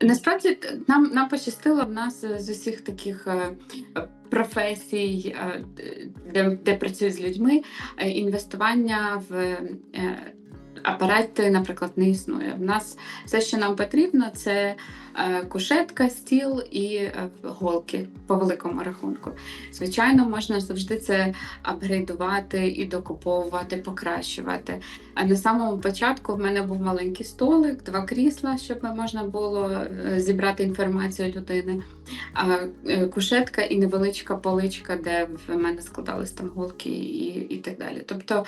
Насправді нам нам пощастило в нас е, з усіх таких е, е, професій, е, де, де працюють з людьми, е, інвестування в апарати, наприклад, не існує. В нас все, що нам потрібно, це е, кушетка, стіл і е, голки по великому рахунку. Звичайно, можна завжди це апгрейдувати і докуповувати, покращувати. А на самому початку в мене був маленький столик, два крісла, щоб можна було е, зібрати інформацію людини, а кушетка і невеличка поличка, де в мене складались там голки і, і так далі. Тобто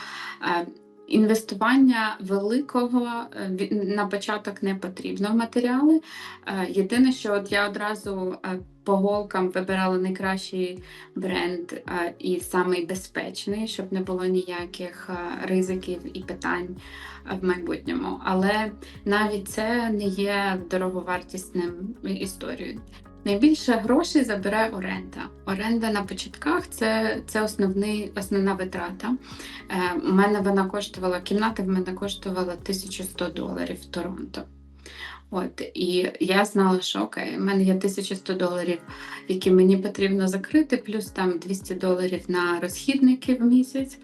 інвестування великого е, на початок не потрібно в матеріали. Е, Єдине, що от я одразу е, по голкам вибирала найкращий бренд і самий безпечний, щоб не було ніяких ризиків і питань в майбутньому. Але навіть це не є дороговартісним історією. Найбільше грошей забирає оренда. Оренда на початках це, це основний, основна витрата. Е, у мене вона коштувала, кімната в мене коштувала 1100 доларів в Торонто. От, і я знала, що окей, в мене є 1100 доларів, які мені потрібно закрити, плюс там 200 доларів на розхідники в місяць.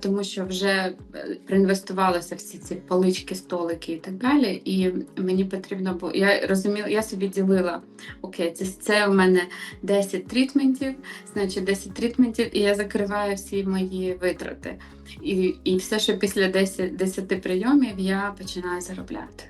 Тому що вже е, проінвестувалися всі ці полички, столики і так далі. І мені потрібно було. Я розуміла, я собі ділила окей, це, це у мене 10 трітментів, значить 10 трітментів, і я закриваю всі мої витрати. І, і все, що після 10, 10 прийомів, я починаю заробляти.